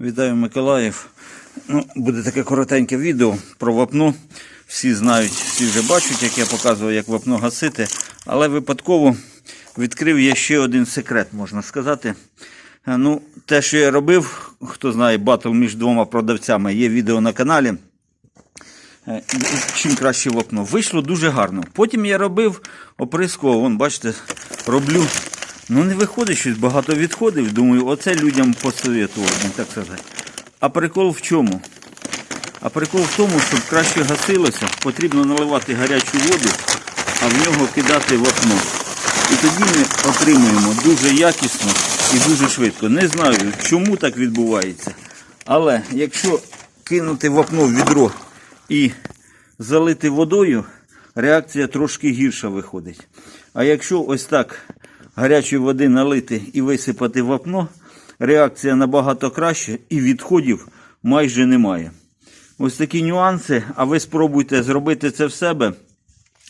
Вітаю Миколаїв. Ну, буде таке коротеньке відео про вапно. Всі знають, всі вже бачать, як я показував, як вапно гасити. Але випадково відкрив я ще один секрет, можна сказати. Е, Ну, те, що я робив, хто знає, батл між двома продавцями, є відео на каналі. Е, Чим краще вапно. Вийшло дуже гарно. Потім я робив оприскував, вон, бачите, роблю. Ну не виходить щось, багато відходів. Думаю, оце людям посоветував, так сказати. А прикол в чому? А прикол в тому, щоб краще гасилося, потрібно наливати гарячу воду, а в нього кидати вапно. І тоді ми отримуємо дуже якісно і дуже швидко. Не знаю, чому так відбувається. Але якщо кинути вапно в відро і залити водою, реакція трошки гірша виходить. А якщо ось так гарячої води налити і висипати вапно, реакція набагато краще і відходів майже немає. Ось такі нюанси, а ви спробуйте зробити це в себе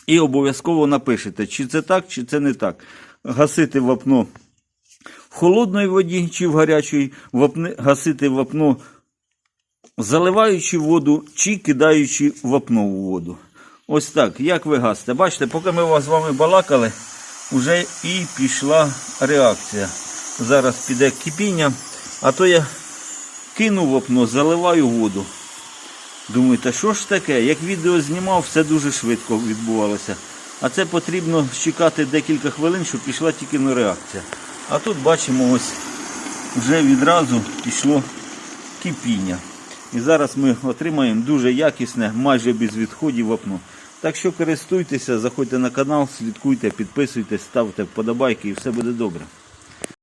і обов'язково напишете, чи це так, чи це не так. Гасити вапно в холодній воді чи в гарячій, вапни, гасити вапно заливаючи воду чи кидаючи вапно в воду. Ось так, як ви гасите. Бачите, поки ми вас з вами балакали, вже і пішла реакція. Зараз піде кипіння, а то я кинув вапно, заливаю воду. Думаю, та що ж таке? Як відео знімав, все дуже швидко відбувалося. А це потрібно чекати декілька хвилин, щоб пішла тільки на реакція. А тут бачимо, ось вже відразу пішло кипіння. І зараз ми отримаємо дуже якісне, майже без відходів вапно. Так що користуйтеся, заходьте на канал, слідкуйте, підписуйтесь, ставте вподобайки і все буде добре.